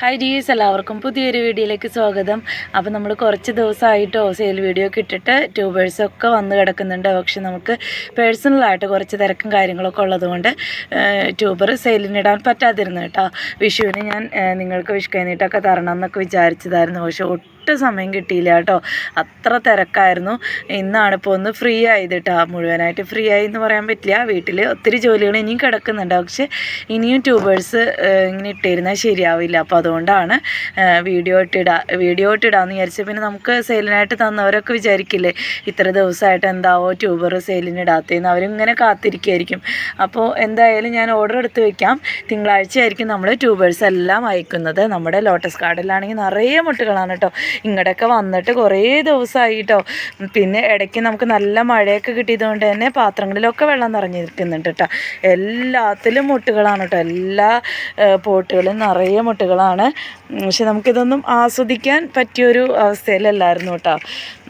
Hi dears എല്ലാവർക്കും പുതിയൊരു വീഡിയോയിലേക്ക് സ്വാഗതം. അപ്പോൾ നമ്മൾ കുറച്ച് ദിവസമായിട്ടോ സെയിൽ വീഡിയോ ഒക്കെ ഇട്ടിട്ട് ട്യൂബേഴ്സൊക്കെ വന്ന് കിടക്കുന്നുണ്ട്. പക്ഷെ നമുക്ക് പേഴ്സണലായിട്ട് കുറച്ച് തിരക്കും കാര്യങ്ങളൊക്കെ ഉള്ളതുകൊണ്ട് ട്യൂബർ സെയിലിനിടാൻ പറ്റാതിരുന്നു കേട്ടോ. വിഷുവിന് ഞാൻ നിങ്ങൾക്ക് വിഷ് കഴിഞ്ഞിട്ടൊക്കെ തരണം എന്നൊക്കെ വിചാരിച്ചതായിരുന്നു. പക്ഷെ ഒട്ടും സമയം കിട്ടിയില്ല കേട്ടോ. അത്ര തിരക്കായിരുന്നു. ഇന്നാണ് ഇപ്പോൾ ഒന്ന് ഫ്രീ ആയത് കേട്ടോ മുഴുവനായിട്ട് ഫ്രീ ആയി എന്ന് പറയാൻ പറ്റില്ല. വീട്ടിൽ ഒത്തിരി ജോലികൾ ഇനിയും കിടക്കുന്നുണ്ട്. പക്ഷെ ഇനിയും ട്യൂബേഴ്സ് ഇങ്ങനെ ഇട്ടിരുന്നാൽ ശരിയാവില്ല. അപ്പോൾ അതുകൊണ്ടാണ് വീഡിയോ ഇട്ടിടാ വീഡിയോ ഇട്ടിടാന്ന് വിചാരിച്ചത് പിന്നെ നമുക്ക് സെയിലിനായിട്ട് തന്നവരൊക്കെ വിചാരിക്കില്ലേ? ഇത്ര ദിവസമായിട്ട് എന്താവോ ട്യൂബർ സെയിലിന് ഇടാത്തതെന്ന്. അവരിങ്ങനെ കാത്തിരിക്കുമായിരിക്കും അപ്പോൾ എന്തായാലും ഞാൻ ഓർഡർ എടുത്ത് വയ്ക്കാം തിങ്കളാഴ്ചയായിരിക്കും നമ്മൾ ട്യൂബേഴ്സ് എല്ലാം അയക്കുന്നത്. നമ്മുടെ ലോട്ടസ് ഗാർഡനിലാണെങ്കിൽ നിറയെ മുട്ടുകളാണ് കേട്ടോ. ഇങ്ങോട്ടൊക്കെ വന്നിട്ട് കുറേ ദിവസമായി കേട്ടോ പിന്നെ ഇടയ്ക്ക് നമുക്ക് നല്ല മഴയൊക്കെ കിട്ടിയതുകൊണ്ട് തന്നെ പാത്രങ്ങളിലൊക്കെ വെള്ളം നിറഞ്ഞിരിക്കുന്നുണ്ട് കേട്ടോ. എല്ലാത്തിലും മുട്ടുകളാണ് കേട്ടോ. എല്ലാ പോട്ടുകളും നിറയെ മുട്ടുകളാണ്. പക്ഷെ നമുക്കിതൊന്നും ആസ്വദിക്കാൻ പറ്റിയൊരു അവസ്ഥയിലല്ലായിരുന്നു കേട്ടോ.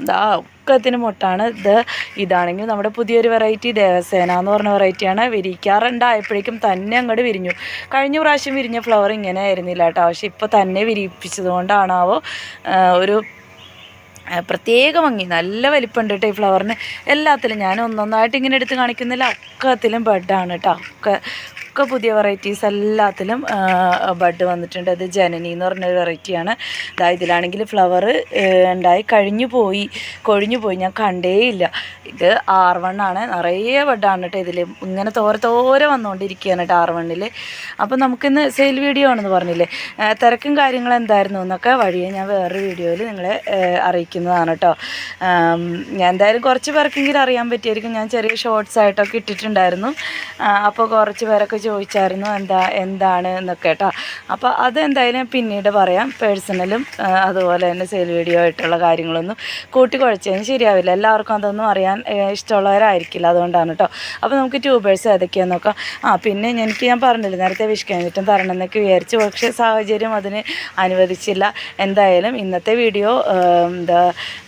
ഇതാ ഒക്കത്തിന് മുട്ടാണ്. ഇത് ഇതാണെങ്കിൽ നമ്മുടെ പുതിയൊരു വെറൈറ്റി ദേവസേന എന്ന് പറഞ്ഞ വെറൈറ്റിയാണ് വിരിക്കാറുണ്ടായപ്പോഴേക്കും തന്നെ അങ്ങോട്ട് വിരിഞ്ഞു. കഴിഞ്ഞ പ്രാവശ്യം വിരിഞ്ഞ ഫ്ലവർ ഇങ്ങനെ ആയിരുന്നില്ല കേട്ടോ. പക്ഷെ ഇപ്പോൾ തന്നെ വിരിപ്പിച്ചത് കൊണ്ടാണാവോ ഒരു പ്രത്യേക ഭംഗി. നല്ല വലിപ്പമുണ്ട് കേട്ടോ ഈ ഫ്ലവറിന് എല്ലാത്തിലും ഞാൻ ഒന്നൊന്നായിട്ട് ഇങ്ങനെ എടുത്ത് കാണിക്കുന്നില്ല. ഒക്കത്തിലും ബെഡാണ് കേട്ടോ. ഒക്കെ ഒക്കെ പുതിയ വെറൈറ്റീസ് എല്ലാത്തിലും ബഡ് വന്നിട്ടുണ്ട്. അത് ജനനി എന്ന് പറഞ്ഞൊരു വെറൈറ്റിയാണ് ഇതാ ഇതിലാണെങ്കിൽ ഫ്ലവർ ഉണ്ടായി കഴിഞ്ഞു പോയി. കൊഴിഞ്ഞു പോയി. ഞാൻ കണ്ടേയില്ല. ഇത് ആർ വൺ ആണ്. നിറയെ ബഡാണ് കേട്ടോ ഇതിൽ ഇങ്ങനെ തോര തോര വന്നുകൊണ്ടിരിക്കുകയാണ് കേട്ടോ ആർ വണ്ണിൽ അപ്പോൾ നമുക്കിന്ന് സെയിൽ വീഡിയോ ആണെന്ന് പറഞ്ഞില്ലേ? തിരക്കും കാര്യങ്ങളും എന്തായിരുന്നു എന്നൊക്കെ വഴിയെ ഞാൻ വേറൊരു വീഡിയോയിൽ നിങ്ങളെ അറിയിക്കുന്നതാണ് കേട്ടോ ഞാൻ എന്തായാലും കുറച്ച് പേർക്കെങ്കിലും അറിയാൻ പറ്റിയായിരിക്കും. ഞാൻ ചെറിയ ഷോർട്സ് ആയിട്ടൊക്കെ ഇട്ടിട്ടുണ്ടായിരുന്നു. അപ്പോൾ കുറച്ച് പേരൊക്കെ ചോദിച്ചായിരുന്നു എന്താ എന്താണ് എന്നൊക്കെ കേട്ടോ. അപ്പോൾ അതെന്തായാലും പിന്നീട് പറയാം. പേഴ്സണലും അതുപോലെ തന്നെ സെയിൽ വീഡിയോ ആയിട്ടുള്ള കാര്യങ്ങളൊന്നും കൂട്ടിക്കുഴച്ചതിന് ശരിയാവില്ല. എല്ലാവർക്കും അതൊന്നും അറിയാൻ ഇഷ്ടമുള്ളവരായിരിക്കില്ല അതുകൊണ്ടാണ് കേട്ടോ അപ്പോൾ നമുക്ക് ട്യൂബേഴ്സ് ഏതൊക്കെയാണെന്ന് നോക്കാം. ആ പിന്നെ എനിക്ക് ഞാൻ പറഞ്ഞില്ല നേരത്തെ വിഷ് കഴിഞ്ഞിട്ടും തരണം എന്നൊക്കെ വിചാരിച്ചു. പക്ഷേ സാഹചര്യം അതിന് അനുവദിച്ചില്ല. എന്തായാലും ഇന്നത്തെ വീഡിയോ എന്താ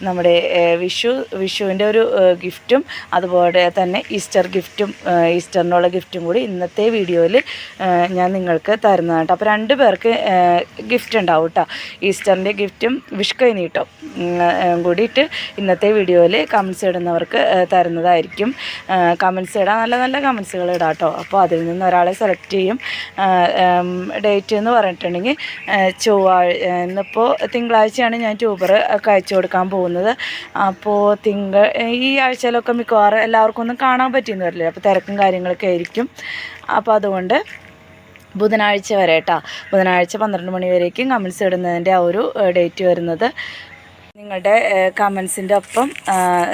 നമ്മുടെ വിഷു വിഷുവിന്റെ ഒരു ഗിഫ്റ്റും അതുപോലെ തന്നെ ഈസ്റ്റർ ഗിഫ്റ്റും ഈസ്റ്ററിനുള്ള ഗിഫ്റ്റും കൂടി ഇന്നത്തെ വീഡിയോയിൽ ഞാൻ നിങ്ങൾക്ക് തരുന്നതാണ് കേട്ടോ. അപ്പോൾ രണ്ട് പേർക്ക് ഗിഫ്റ്റ് ഉണ്ടാവും കേട്ടോ. ഈസ്റ്ററിന്റെ ഗിഫ്റ്റും വിഷ് കൈനീട്ടും കൂടിയിട്ട് ഇന്നത്തെ വീഡിയോയിൽ കമൻസ് ഇടുന്നവർക്ക് തരുന്നതായിരിക്കും. കമൻസ് ഇടാൻ നല്ല നല്ല കമൻസുകൾ ഇടാം കേട്ടോ. അപ്പോൾ അതിൽ നിന്ന് ഒരാളെ സെലക്ട് ചെയ്യും. ഡേറ്റ് എന്ന് പറഞ്ഞിട്ടുണ്ടെങ്കിൽ ചൊവ്വാഴ് ഇന്നിപ്പോൾ തിങ്കളാഴ്ചയാണ് ഞാൻ ട്യൂബർ ഒക്കെ അയച്ചു കൊടുക്കാൻ പോകുന്നത്. അപ്പോൾ തിങ്കൾ ഈ ആഴ്ചയിലൊക്കെ മിക്കവാറും എല്ലാവർക്കും ഒന്നും കാണാൻ പറ്റിയെന്ന് വരില്ല. അപ്പോൾ തിരക്കും കാര്യങ്ങളൊക്കെ ആയിരിക്കും. അപ്പോൾ അതുകൊണ്ട് ബുധനാഴ്ച വരെ കേട്ടോ ബുധനാഴ്ച പന്ത്രണ്ട് മണി വരേക്കും കമൻസ് ഇടുന്നതിന്റെ ആ ഒരു ഡേറ്റ് വരുന്നത്. നിങ്ങളുടെ കമൻസിന്റെ ഒപ്പം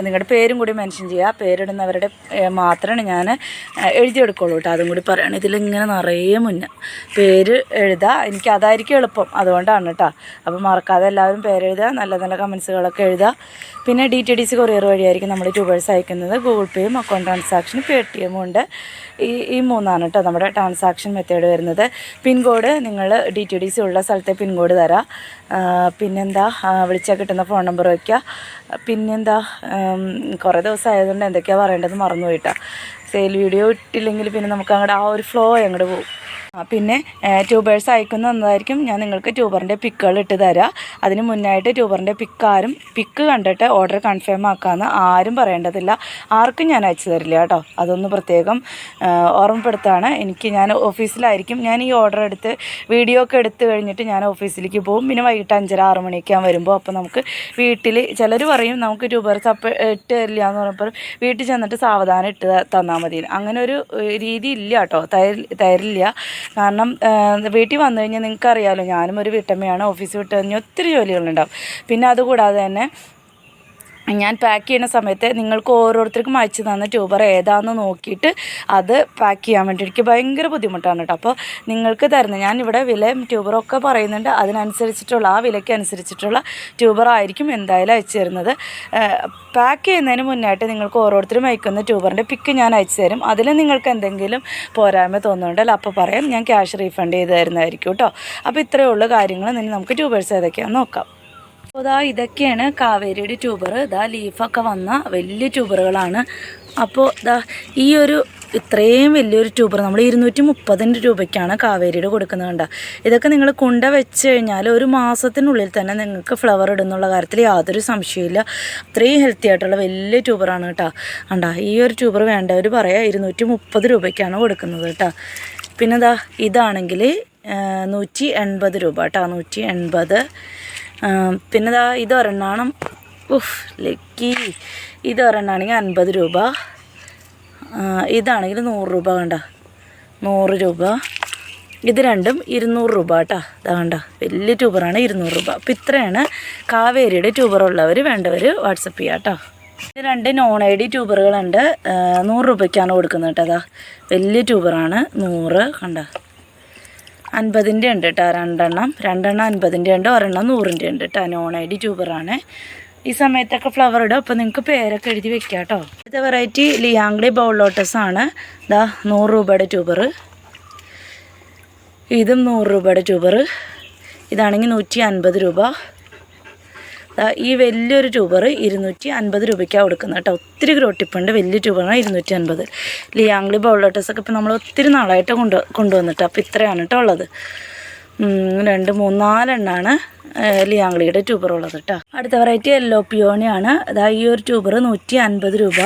നിങ്ങളുടെ പേരും കൂടി മെൻഷൻ ചെയ്യുക. പേരിടുന്നവരുടെ മാത്രമാണ് ഞാൻ എഴുതിയെടുക്കുള്ളൂ കേട്ടോ. അതും കൂടി പറയണം. ഇതിലിങ്ങനെ നിറയെ മുന്നേ പേര് എഴുതുക എനിക്ക് അതായിരിക്കും എളുപ്പം. അതുകൊണ്ടാണ് കേട്ടോ. അപ്പോൾ മറക്കാതെ എല്ലാവരും പേരെഴുതുക. നല്ല നല്ല കമൻസുകളൊക്കെ എഴുതുക. പിന്നെ D T D C courier വഴിയായിരിക്കും നമ്മൾ ട്യൂബേഴ്സ് അയക്കുന്നത്. ഗൂഗിൾ പേയും അക്കൗണ്ട് ട്രാൻസാക്ഷനും പേ ടി എമ്മും ഉണ്ട്. ഈ ഈ മൂന്നാണ് കേട്ടോ നമ്മുടെ ട്രാൻസാക്ഷൻ മെത്തേഡ് വരുന്നത്. പിൻകോഡ് നിങ്ങൾ ഡി ടി ഡി സി ഉള്ള സ്ഥലത്തെ പിൻകോഡ് തരാം. പിന്നെന്താ? വിളിച്ചാൽ കിട്ടുന്ന ഫോൺ നമ്പർ വയ്ക്കുക. പിന്നെന്താ കുറേ ദിവസം ആയതുകൊണ്ട് എന്തൊക്കെയാണ് പറയേണ്ടത് മറന്നു പോയിട്ടാണ് സെയിൽ വീഡിയോ ഇട്ടില്ലെങ്കിൽ പിന്നെ നമുക്ക് അങ്ങോട്ട് ആ ഒരു ഫ്ലോ അങ്ങോട്ട് പോകും. പിന്നെ ട്യൂബേഴ്സ് അയക്കുന്ന എന്നതായിരിക്കും ഞാൻ നിങ്ങൾക്ക് ട്യൂബറിന്റെ പിക്കുകൾ ഇട്ട് തരാം. അതിന് മുന്നായിട്ട് ട്യൂബറിന്റെ പിക്കാരും പിക്ക് കണ്ടിട്ട് ഓർഡർ കൺഫേം ആക്കാമെന്ന് ആരും പറയേണ്ടതില്ല. ആർക്കും ഞാൻ അയച്ചു തരില്ല കേട്ടോ. അതൊന്ന് പ്രത്യേകം ഓർമ്മപ്പെടുത്താണ്. എനിക്ക് ഞാൻ ഓഫീസിലായിരിക്കും. ഞാൻ ഈ ഓർഡർ എടുത്ത് വീഡിയോ ഒക്കെ എടുത്തു കഴിഞ്ഞിട്ട് ഞാൻ ഓഫീസിലേക്ക് പോകും. പിന്നെ വൈകിട്ട് അഞ്ചര ആറ് മണിയൊക്കെ ഞാൻ വരുമ്പോൾ അപ്പോൾ നമുക്ക് വീട്ടിൽ ചിലർ പറയും നമുക്ക് ട്യൂബേഴ്സ് അപ്പം ഇട്ട് തരില്ല എന്ന് പറയുമ്പോൾ വീട്ടിൽ ചെന്നിട്ട് സാവധാനം ഇട്ട് തന്നാൽ മതി അങ്ങനെ ഒരു രീതി ഇല്ല കേട്ടോ. തരി തരില്ല. കാരണം വീട്ടിൽ വന്നു കഴിഞ്ഞാൽ നിങ്ങൾക്കറിയാമല്ലോ ഞാനും ഒരു വീട്ടമ്മയാണ് ഓഫീസ് വിട്ട് കഴിഞ്ഞാൽ ഒത്തിരി ജോലികളുണ്ടാവും. പിന്നെ അതുകൂടാതെ തന്നെ ഞാൻ പാക്ക് ചെയ്യുന്ന സമയത്ത് നിങ്ങൾക്ക് ഓരോരുത്തർക്കും അയച്ചു തന്ന ട്യൂബർ ഏതാണെന്ന് നോക്കിയിട്ട് അത് പാക്ക് ചെയ്യാൻ വേണ്ടി എനിക്ക് ഭയങ്കര ബുദ്ധിമുട്ടാണ് കേട്ടോ അപ്പോൾ നിങ്ങൾക്ക് തരുന്ന ഞാൻ ഇവിടെ വില ട്യൂബറൊക്കെ പറയുന്നുണ്ട്. അതിനനുസരിച്ചിട്ടുള്ള ആ വിലയ്ക്ക് അനുസരിച്ചിട്ടുള്ള ട്യൂബറായിരിക്കും എന്തായാലും അയച്ചു തരുന്നത്. പാക്ക് ചെയ്യുന്നതിന് മുന്നായിട്ട് നിങ്ങൾക്ക് ഓരോരുത്തരും അയക്കുന്ന ട്യൂബറിന്റെ പിക്ക് ഞാൻ അയച്ചു തരും. അതിൽ നിങ്ങൾക്ക് എന്തെങ്കിലും പോരായ്മ തോന്നുന്നുണ്ടല്ലോ അപ്പോൾ പറയാം. ഞാൻ ക്യാഷ് റീഫണ്ട് ചെയ്ത് തരുന്നതായിരിക്കും കേട്ടോ അപ്പോൾ ഇത്രയേ ഉള്ളൂ കാര്യങ്ങൾ ഇനി നമുക്ക് ട്യൂബേഴ്സ് ഏതൊക്കെയാണെന്ന് നോക്കാം. അപ്പോൾ ഇതാ ഇതൊക്കെയാണ് കാവേരിയുടെ ട്യൂബർ. ഇതാ ലീഫൊക്കെ വന്ന വലിയ ട്യൂബറുകളാണ്. അപ്പോൾ ഇതാ ഈ ഒരു ഇത്രയും വലിയൊരു ട്യൂബർ നമ്മൾ ഇരുന്നൂറ്റി മുപ്പതിന്റെ രൂപയ്ക്കാണ് കാവേരിയുടെ കൊടുക്കുന്നത് കണ്ട. ഇതൊക്കെ നിങ്ങൾ കുണ്ട വെച്ച് കഴിഞ്ഞാൽ ഒരു മാസത്തിനുള്ളിൽ തന്നെ നിങ്ങൾക്ക് ഫ്ലവർ ഇടുന്നുള്ള കാര്യത്തിൽ യാതൊരു സംശയമില്ല അത്രയും ഹെൽത്തി ആയിട്ടുള്ള വലിയ ട്യൂബറാണ് കേട്ടോ. കണ്ട ഈ ഒരു ട്യൂബർ വേണ്ടവർ പറയാം ഇരുന്നൂറ്റി മുപ്പത് രൂപയ്ക്കാണ് കൊടുക്കുന്നത് കേട്ടോ. പിന്നെ ഇതാ ഇതാണെങ്കിൽ നൂറ്റി എൺപത് രൂപ കേട്ടോ നൂറ്റി എൺപത് പിന്നെ ഇതാ ഇത് ഒരെണ്ണാണം. ഉഫ് ലക്കി. ഇത് ഒരെണ്ണാണെങ്കിൽ അൻപത് രൂപ. ഇതാണെങ്കിൽ നൂറ് രൂപ കണ്ട. നൂറ് രൂപ. ഇത് രണ്ടും ഇരുന്നൂറ് രൂപ കേട്ടോ. ഇതാ കണ്ട. വലിയ ട്യൂബറാണ് ഇരുന്നൂറ് രൂപ. അപ്പം ഇത്രയാണ് കാവേരിയുടെ ട്യൂബറുള്ളവർ വേണ്ടവർ വാട്സപ്പ് ചെയ്യാം കേട്ടോ. ഇത് രണ്ട് നോൺ ഐ ഡി ട്യൂബറുകളുണ്ട്. നൂറ് രൂപയ്ക്കാണ് കൊടുക്കുന്നത് കേട്ടോ അതാ വലിയ ട്യൂബറാണ് നൂറ്. കണ്ട. അൻപതിന്റെ ഉണ്ട് കേട്ടോ രണ്ടെണ്ണം. രണ്ടെണ്ണം അൻപതിന്റെ ഉണ്ട് ഒരെണ്ണം നൂറിന്റെ ഉണ്ട് കേട്ടോ നോൺ ഐ ഡി ട്യൂബറാണ് ഈ സമയത്തൊക്കെ ഫ്ലവർ ഇടും അപ്പോൾ നിങ്ങൾക്ക് പേരൊക്കെ എഴുതി വെക്കാം കേട്ടോ. അടുത്ത വെറൈറ്റി ലിയാങ്ലി ബൗൾ ലോട്ടസ് ആണ്. ഇതാ നൂറ് രൂപയുടെ ട്യൂബർ. ഇതും നൂറ് രൂപയുടെ ട്യൂബർ. ഇതാണെങ്കിൽ നൂറ്റി അൻപത് രൂപ. ഈ വലിയൊരു ട്യൂബർ ഇരുന്നൂറ്റി അൻപത് രൂപയ്ക്കാണ് കൊടുക്കുന്നത് കേട്ടോ. ഒത്തിരി ഗ്രോട്ടിപ്പുണ്ട്. വലിയ ട്യൂബറാണ് ഇരുന്നൂറ്റി അൻപത് ലിയാങ്ലി ബൗളോട്ടസൊക്കെ ഇപ്പോൾ നമ്മൾ ഒത്തിരി നാളായിട്ട് കൊണ്ട് കൊണ്ടുവന്നിട്ട് അപ്പോൾ ഇത്രയാണ് കേട്ടോ ഉള്ളത്. രണ്ട് മൂന്ന് നാലെണ്ണമാണ് ലിയാങ്ലിയുടെ ട്യൂബർ ഉള്ളത് കേട്ടോ. അടുത്ത വെറൈറ്റി യെല്ലോ പിയോണിയാണ് അതാ ഈ ഒരു ട്യൂബർ നൂറ്റി അൻപത് രൂപ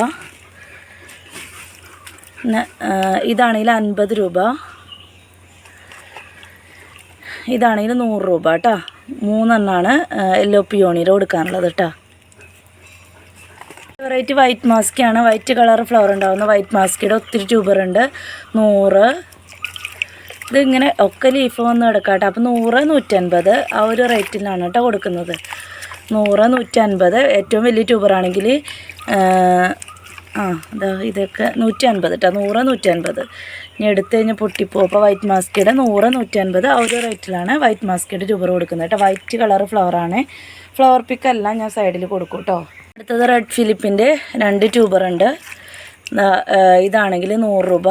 ഇതാണെങ്കിൽ അൻപത് രൂപ. ഇതാണെങ്കിൽ നൂറ് രൂപ കേട്ടോ മൂന്നെണ്ണമാണ് യെല്ലോ പിയോണിയിൽ കൊടുക്കാനുള്ളത് കേട്ടോ വെറൈറ്റി വൈറ്റ് മാസ്കാണ് വൈറ്റ് കളർ ഫ്ലവർ ഉണ്ടാകുന്ന വൈറ്റ് മാസ്കിയുടെ ഒത്തിരി ട്യൂബർ ഉണ്ട്. നൂറ്. ഇതിങ്ങനെ ഒക്കെ ലീഫ് വന്ന് കിടക്കാം കേട്ടോ അപ്പോൾ നൂറ് നൂറ്റൻപത് ആ ഒരു റേറ്റിലാണ് കേട്ടോ കൊടുക്കുന്നത്. നൂറ് നൂറ്റൻപത് ഏറ്റവും വലിയ ട്യൂബറാണെങ്കിൽ ആ ഇതാ ഇതൊക്കെ നൂറ്റി അൻപത് കേട്ടോ നൂറ് നൂറ്റൻപത്. ഇനി എടുത്തു കഴിഞ്ഞാൽ പൊട്ടിപ്പോവും അപ്പോൾ വൈറ്റ് മാസ്കിയുടെ നൂറ് നൂറ്റൻപത് ആ ഒരു റേറ്റിലാണ് വൈറ്റ് മാസ്കിയുടെ ട്യൂബർ കൊടുക്കുന്നത് കേട്ടോ. വൈറ്റ് കളർ ഫ്ലവറാണ് ഫ്ലവർ പിക്കെല്ലാം ഞാൻ സൈഡിൽ കൊടുക്കും കേട്ടോ. അടുത്തത് റെഡ് ഫിലിപ്പിന്റെ രണ്ട് ആ, ഇതാണെങ്കിൽ നൂറ് രൂപ.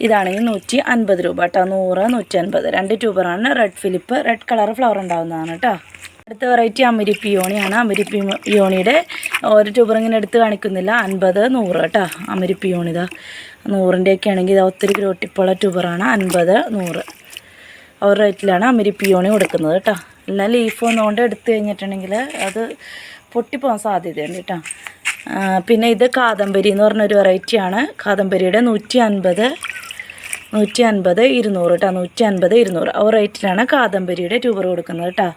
ഇതാണെങ്കിൽ നൂറ്റി അൻപത് രൂപ കേട്ടോ. നൂറ് നൂറ്റി അൻപത് രണ്ട് ട്യൂബറാണ് red Philip red colour flower ഉണ്ടാവുന്നതാണ് കേട്ടോ. അടുത്ത വെറൈറ്റി അമരി യോണിയാണ് അമരി യോണിയുടെ ഒരു ട്യൂബർ ഇങ്ങനെ എടുത്ത് കാണിക്കുന്നില്ല. അൻപത് നൂറ് കേട്ടോ. അമരി പിയോണിതാ നൂറിന്റെയൊക്കെ ആണെങ്കിൽ ഇത് ഒത്തിരി ഗ്രോട്ടിപ്പുള്ള ട്യൂബറാണ്. അൻപത് നൂറ്. ഒരു റേറ്റിലാണ് അമരി പിയോണി കൊടുക്കുന്നത് കേട്ടോ. എല്ലാം ലീഫ് ഒന്നുകൊണ്ട് എടുത്തു കഴിഞ്ഞിട്ടുണ്ടെങ്കിൽ അത് പൊട്ടിപ്പോകാൻ സാധ്യതയുണ്ട് കേട്ടോ. പിന്നെ ഇത് കാദംബരി എന്ന് പറഞ്ഞൊരു വെറൈറ്റിയാണ്. കാദംബരിയുടെ നൂറ്റി അൻപത് നൂറ്റി അൻപത് ഇരുന്നൂറ് കേട്ടോ. നൂറ്റി അൻപത് ഇരുന്നൂറ്. ആ റേറ്റിലാണ് കാദംബരിയുടെ ട്യൂബർ കൊടുക്കുന്നത് കേട്ടോ.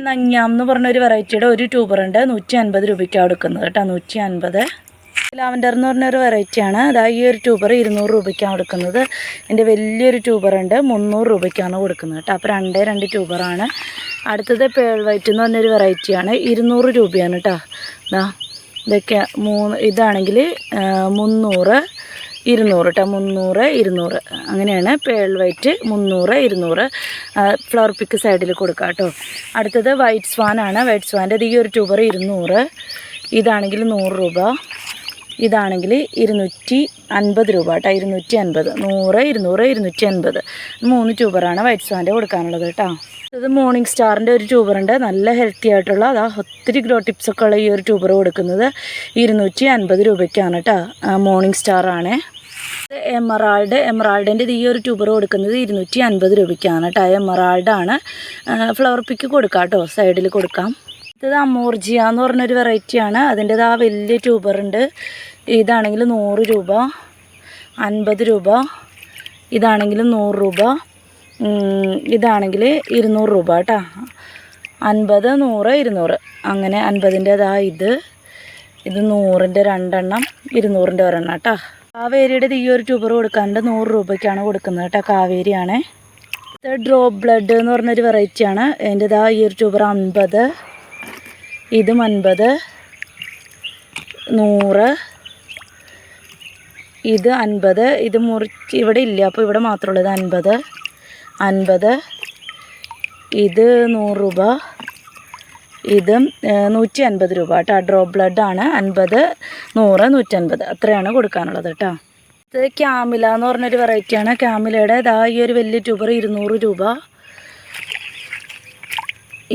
നഞ്ഞാം എന്ന് പറഞ്ഞൊരു വെറൈറ്റിയുടെ ഒരു ട്യൂബർ ഉണ്ട് നൂറ്റി അൻപത് രൂപയ്ക്കാണ് കൊടുക്കുന്നത് കേട്ടോ. നൂറ്റി അൻപത് ലാവൻഡർ എന്ന് പറഞ്ഞൊരു വെറൈറ്റിയാണ് അതാ ഈ ഒരു ട്യൂബർ ഇരുന്നൂറ് രൂപയ്ക്കാണ് കൊടുക്കുന്നത്. എന്റെ വലിയൊരു ട്യൂബർ ഉണ്ട്. മുന്നൂറ് രൂപയ്ക്കാണ് കൊടുക്കുന്നത് കേട്ടോ. അപ്പോൾ രണ്ടേ രണ്ട് ട്യൂബറാണ് അടുത്തത് പേൾ വൈറ്റ് എന്ന് പറഞ്ഞൊരു വെറൈറ്റിയാണ് ഇരുന്നൂറ് രൂപയാണ് കേട്ടോ. ഇതാ ഇതൊക്കെ മൂന്ന് ഇതാണെങ്കിൽ മുന്നൂറ് ഇരുന്നൂറ് കേട്ടോ. മുന്നൂറ് ഇരുന്നൂറ്. അങ്ങനെയാണ് പേൾ വൈറ്റ് മുന്നൂറ് ഇരുന്നൂറ്. ഫ്ലവർ പിക്ക് സൈഡിൽ കൊടുക്കാം കേട്ടോ. അടുത്തത് വൈറ്റ് സ്വാനാണ് വൈറ്റ് സ്വാന്റെ ഈ ഒരു ട്യൂബർ ഇരുന്നൂറ്. ഇതാണെങ്കിൽ നൂറ് രൂപ. ഇതാണെങ്കിൽ ഇരുന്നൂറ്റി അൻപത് രൂപ കേട്ടോ. ഇരുന്നൂറ്റി അൻപത്. നൂറ് ഇരുന്നൂറ് ഇരുന്നൂറ്റി അൻപത്. മൂന്ന് ട്യൂബറാണ് വൈറ്റ് സാന്റെ കൊടുക്കാനുള്ളത് കേട്ടോ. ഇത് മോർണിംഗ് സ്റ്റാറിന്റെ ഒരു ട്യൂബറുണ്ട്. നല്ല ഹെൽത്തി ആയിട്ടുള്ള അതാ ഒത്തിരി ഗ്രോ ടിപ്സ് ഒക്കെ ഉള്ള ഈ ഒരു ട്യൂബർ കൊടുക്കുന്നത് ഇരുന്നൂറ്റി അൻപത് രൂപയ്ക്കാണ് കേട്ടോ. മോർണിംഗ് സ്റ്റാറാണേ. എമറാൾഡ് എമറാൾഡിന്റെ ഈ ഒരു ട്യൂബർ കൊടുക്കുന്നത് ഇരുന്നൂറ്റി അൻപത് രൂപയ്ക്കാണ് കേട്ടോ. എമറാൾഡാണ്. ഫ്ലവർ പിക്ക് കൊടുക്കാം കേട്ടോ. സൈഡിൽ കൊടുക്കാം. ഇത് അമോർജിയ എന്ന് പറഞ്ഞൊരു വെറൈറ്റിയാണ് അതിന്റേത് ആ വലിയ ട്യൂബർ ഉണ്ട്. ഇതാണെങ്കിൽ നൂറ് രൂപ അൻപത് രൂപ ഇതാണെങ്കിൽ നൂറ് രൂപ ഇതാണെങ്കിൽ ഇരുന്നൂറ് രൂപ കേട്ടോ അൻപത് നൂറ് ഇരുന്നൂറ്. അങ്ങനെ അൻപതിന്റെതാ ഇത്. ഇത് നൂറിന്റെ രണ്ടെണ്ണം ഇരുന്നൂറിന്റെ ഒരെണ്ണം കേട്ടോ കാവേരിയുടെ ഈ ഒരു ട്യൂബർ കൊടുക്കാണ്ട് നൂറ് രൂപയ്ക്കാണ് കൊടുക്കുന്നത് കേട്ടോ കാവേരിയാണ്. ഇത് ഡ്രോപ്പ് ബ്ലഡ് എന്ന് പറഞ്ഞൊരു വെറൈറ്റിയാണ് അതിന്റെതാ ഈ ഒരു ട്യൂബർ അൻപത് ഇതും അൻപത് നൂറ് ഇത് അൻപത് ഇത് മുറിച്ച് ഇവിടെ ഇല്ല അപ്പോൾ ഇവിടെ മാത്രമുള്ളത് അൻപത് അൻപത് ഇത് നൂറ് രൂപ ഇതും നൂറ്റി അൻപത് രൂപ കേട്ടോ. ഡ്രോപ്പ് ബ്ലഡാണ് അൻപത് നൂറ് നൂറ്റൻപത് അത്രയാണ് കൊടുക്കാനുള്ളത് കേട്ടോ. ഇത് ക്യാമില എന്ന് പറഞ്ഞൊരു വെറൈറ്റിയാണ് ക്യാമിലയുടെ ഇതാ ഈ ഒരു വലിയ ട്യൂബർ ഇരുന്നൂറ് രൂപ.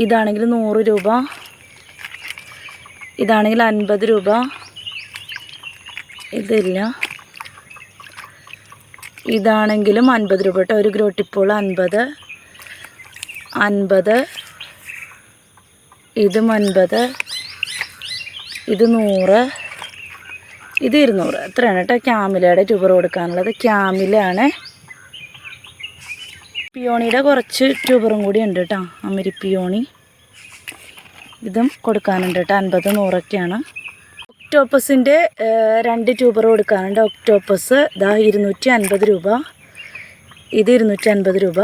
ഇതാണെങ്കിൽ നൂറ് രൂപ. ഇതാണെങ്കിൽ അൻപത് രൂപ. ഇതില്ല. ഇതാണെങ്കിലും അൻപത് രൂപ കേട്ടോ. ഒരു ഗ്രോട്ടിപ്പോൾ അൻപത്. അൻപത്. ഇതും അൻപത്. ഇത് നൂറ്. ഇത് ഇരുന്നൂറ്. എത്രയാണ് കേട്ടോ ക്യാമിലയുടെ ട്യൂബർ കൊടുക്കാനുള്ളത്. ക്യാമിലാണ്. പിയോണിയുടെ കുറച്ച് ട്യൂബറും കൂടി ഉണ്ട് കേട്ടോ. അമരി പിയോണി ഇതും കൊടുക്കാനുണ്ട് കേട്ടോ. അൻപത് നൂറൊക്കെയാണ്. ഒക്ടോപ്പസിന്റെ രണ്ട് ട്യൂബർ കൊടുക്കാനുണ്ട്. ഒക്ടോപ്പസ് ഇതാ ഇരുന്നൂറ്റി അൻപത് രൂപ. ഇത് ഇരുന്നൂറ്റി അൻപത് രൂപ.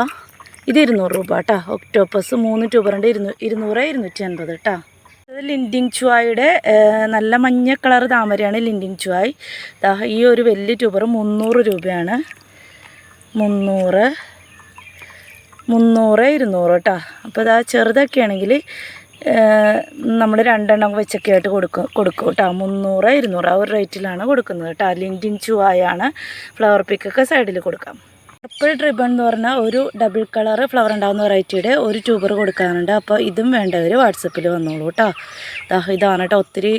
ഇത് ഇരുന്നൂറ് രൂപ കേട്ടോ. ഒക്ടോപ്പസ് മൂന്ന് ട്യൂബറുണ്ട്. ഇരുന്നൂ ഇരുന്നൂറ് ഇരുന്നൂറ്റി അൻപത് കേട്ടോ. ഇത് ലിൻഡിങ് ചുവായുടെ നല്ല മഞ്ഞ കളർ താമരയാണ് ലിൻഡിങ് ചുവായ്. ഈ ഒരു വലിയ ട്യൂബർ മുന്നൂറ് രൂപയാണ്. മുന്നൂറ് മുന്നൂറ് ഇരുന്നൂറ് കേട്ടോ. അപ്പോൾ ഇതാ ചെറുതൊക്കെ ആണെങ്കിൽ നമ്മൾ രണ്ടെണ്ണം വെച്ചൊക്കെ ആയിട്ട് കൊടുക്കും കൊടുക്കും കേട്ടോ. മുന്നൂറ് ഇരുന്നൂറ് ആ ഒരു റേറ്റിലാണ് കൊടുക്കുന്നത് കേട്ടോ. ലിന്റിൻ ചുവായാണ് ഫ്ലവർ പിക്കൊക്കെ സൈഡിൽ കൊടുക്കാം. പർപ്പിൾ ട്രിബൺ എന്ന് പറഞ്ഞാൽ ഒരു ഡബിൾ കളർ ഫ്ലവർ ഉണ്ടാകുന്ന വെറൈറ്റിയുടെ ഒരു ട്യൂബർ കൊടുക്കാറുണ്ട് അപ്പോൾ ഇതും വേണ്ടവർ വാട്സപ്പിൽ വന്നോളൂ കേട്ടോ. ഇതാണ് കേട്ടോ. ഒത്തിരി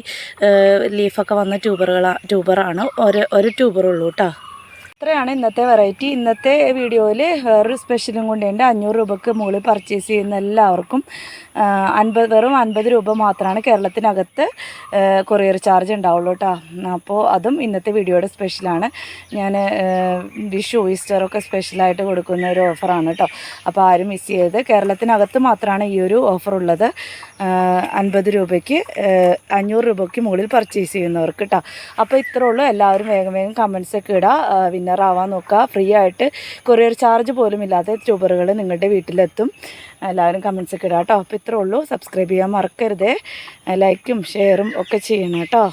ലീഫൊക്കെ വന്ന ട്യൂബറുകളാണ് ട്യൂബറാണ് ഒരു ഒരു ട്യൂബറുള്ളൂ കേട്ടോ. ഇത്രയാണ് ഇന്നത്തെ വെറൈറ്റി. ഇന്നത്തെ വീഡിയോയിൽ വേറൊരു സ്പെഷ്യലും കൊണ്ടുണ്ട് അഞ്ഞൂറ് രൂപയ്ക്ക് മുകളിൽ പർച്ചേസ് ചെയ്യുന്ന എല്ലാവർക്കും അൻപത് വെറും അൻപത് രൂപ മാത്രമാണ് കേരളത്തിനകത്ത് കൊറിയർ ചാർജ് ഉണ്ടാവുള്ളൂ കേട്ടോ അപ്പോൾ അതും ഇന്നത്തെ വീഡിയോയുടെ സ്പെഷ്യലാണ് ഞാൻ വിഷു ഈസ്റ്ററൊക്കെ സ്പെഷ്യലായിട്ട് കൊടുക്കുന്ന ഒരു ഓഫറാണ് കേട്ടോ അപ്പോൾ ആരും മിസ് ചെയ്ത് കേരളത്തിനകത്ത് മാത്രമാണ് ഈ ഒരു ഓഫർ ഉള്ളത്. അൻപത് രൂപയ്ക്ക് അഞ്ഞൂറ് രൂപയ്ക്ക് മുകളിൽ പർച്ചേസ് ചെയ്യുന്നവർക്ക് കേട്ടോ അപ്പോൾ ഇത്രയുള്ളൂ എല്ലാവരും വേഗം വേഗം കമൻസ് ഒക്കെ ഇടുക വിന്നർ ആവാൻ നോക്കുക. ഫ്രീ ആയിട്ട് കൊറിയർ ചാർജ് പോലും ഇല്ലാത്ത ട്യൂബറുകൾ നിങ്ങളുടെ വീട്ടിലെത്തും. എല്ലാവരും കമൻസ് ഒക്കെ ഇടാം കേട്ടോ അപ്പോൾ ഇത്രേ ഉള്ളൂ. സബ്സ്ക്രൈബ് ചെയ്യാൻ മറക്കരുതേ. ലൈക്കും ഷെയറും ഒക്കെ ചെയ്യണം കേട്ടോ